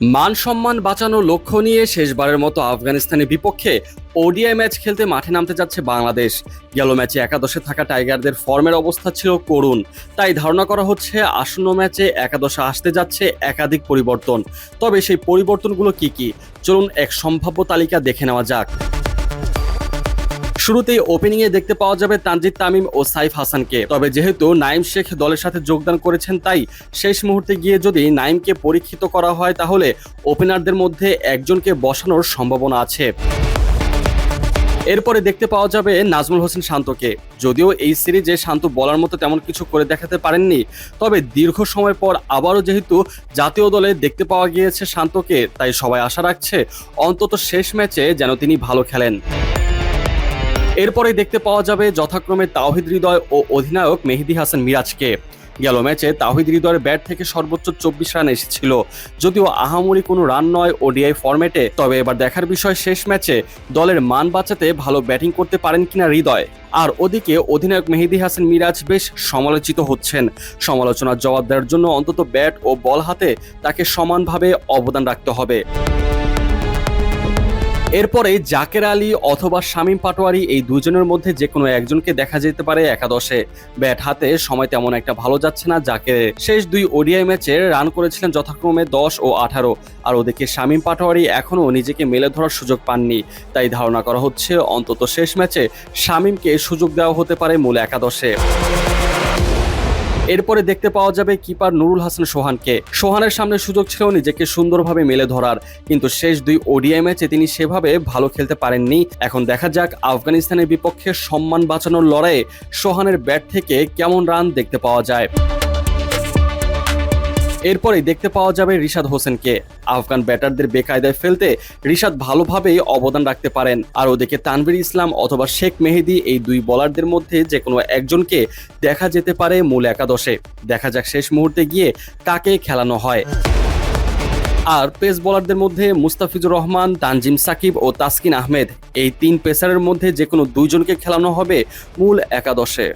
মান সম্মান বাঁচানোর লক্ষ্য নিয়ে শেষবারের মতো আফগানিস্তানের বিপক্ষে ওডিআই ম্যাচ খেলতে মাঠে নামতে যাচ্ছে বাংলাদেশ। গেল ম্যাচে একাদশে থাকা টাইগারদের ফর্মের অবস্থা ছিল করুণ। তাই ধারণা করা হচ্ছে আসন্ন ম্যাচে একাদশে আসতে যাচ্ছে একাধিক পরিবর্তন। তবে সেই পরিবর্তনগুলো কি কি? চলুন এক সম্ভাব্য তালিকা দেখে নেওয়া যাক। শুরুতেই ওপেনিংয়ে দেখতে পাওয়া যাবে তানজিদ তামিম ও সাইফ হাসানকে। তবে যেহেতু নাইম শেখ দলের সাথে যোগদান করেছেন, তাই শেষ মুহূর্তে গিয়ে যদি নাইমকে পরীক্ষিত করা হয়, তাহলে ওপেনারদের মধ্যে একজনকে বসানোর সম্ভাবনা আছে। এরপরে দেখতে পাওয়া যাবে নাজমুল হোসেন শান্তকে। যদিও এই সিরিজে শান্ত বলার মতো তেমন কিছু করে দেখাতে পারেননি, তবে দীর্ঘ সময় পর আবারও যেহেতু জাতীয় দলে দেখতে পাওয়া গিয়েছে শান্তকে, তাই সবাই আশা রাখছে অন্তত শেষ ম্যাচে যেন তিনি ভালো খেলেন। এরপরে দেখতে পাওয়া যাবে যথাক্রমে তাওহিদ হৃদয় ও অধিনায়ক মেহেদি হাসান মিরাজকে। গেল ম্যাচে তাহিদ হৃদয়ের ব্যাট থেকে সর্বোচ্চ চব্বিশ রান এসেছিল। যদিও আহামরি কোনো রান নয় ওডিআই ফরম্যাটে, তবে এবার দেখার বিষয় শেষ ম্যাচে দলের মান বাঁচাতে ভালো ব্যাটিং করতে পারেন কিনা হৃদয়। আর ওদিকে অধিনায়ক মেহেদি হাসান মিরাজ বেশ সমালোচিত হচ্ছেন। সমালোচনার জবাব দেওয়ার জন্য অন্তত ব্যাট ও বল হাতে তাকে সমানভাবে অবদান রাখতে হবে। এরপরে জাকের আলী অথবা শামীম পাটোয়ারি এই দুজনের মধ্যে যে কোনো একজনকে দেখা যেতে পারে একাদশে। ব্যাট হাতে সময় তেমন একটা ভালো যাচ্ছে না জাকের। শেষ দুই ওডিআই ম্যাচে রান করেছিলেন যথাক্রমে দশ ও আঠারো। আর ওদিকে শামীম পাটোয়ারি এখনও নিজেকে মেলে ধরার সুযোগ পাননি। তাই ধারণা করা হচ্ছে অন্তত শেষ ম্যাচে শামীমকে সুযোগ দেওয়া হতে পারে মূল একাদশে। এরপরে দেখতে পাওয়া যাবে কিপার নুরুল হাসান সোহানকে। সোহানের সামনে সুযোগ ছিল নিজেকে সুন্দরভাবে মেলে ধরার, কিন্তু শেষ দুই ওডিআই ম্যাচে তিনি সেভাবে ভালো খেলতে পারেননি। এখন দেখা যাক আফগানিস্তানের বিপক্ষে সম্মান বাঁচানোর লড়াইয়ে সোহানের ব্যাট থেকে কেমন রান দেখতে পাওয়া যায়। এরপরে দেখতে পাওয়া যাবে রিশাদ হোসেনকে। আফগান ব্যাটারদের বেকায়দায় ফেলতে রিশাদ ভালোভাবেই অবদান রাখতে পারেন। আর ওদিকে তানভীর ইসলাম অথবা শেখ মেহেদি এই দুই বলারদের মধ্যে যে কোনো একজনকে দেখা যেতে পারে মূল একাদশে। দেখা যাক শেষ মুহূর্তে গিয়ে কাকে খেলানো হয়। আর পেস বোলারদের মধ্যে মুস্তাফিজুর রহমান, তানজিম সাকিব ও তাসকিন আহমেদ এই তিন পেসারের মধ্যে যে কোনো দুইজনকে খেলানো হবে মূল একাদশে।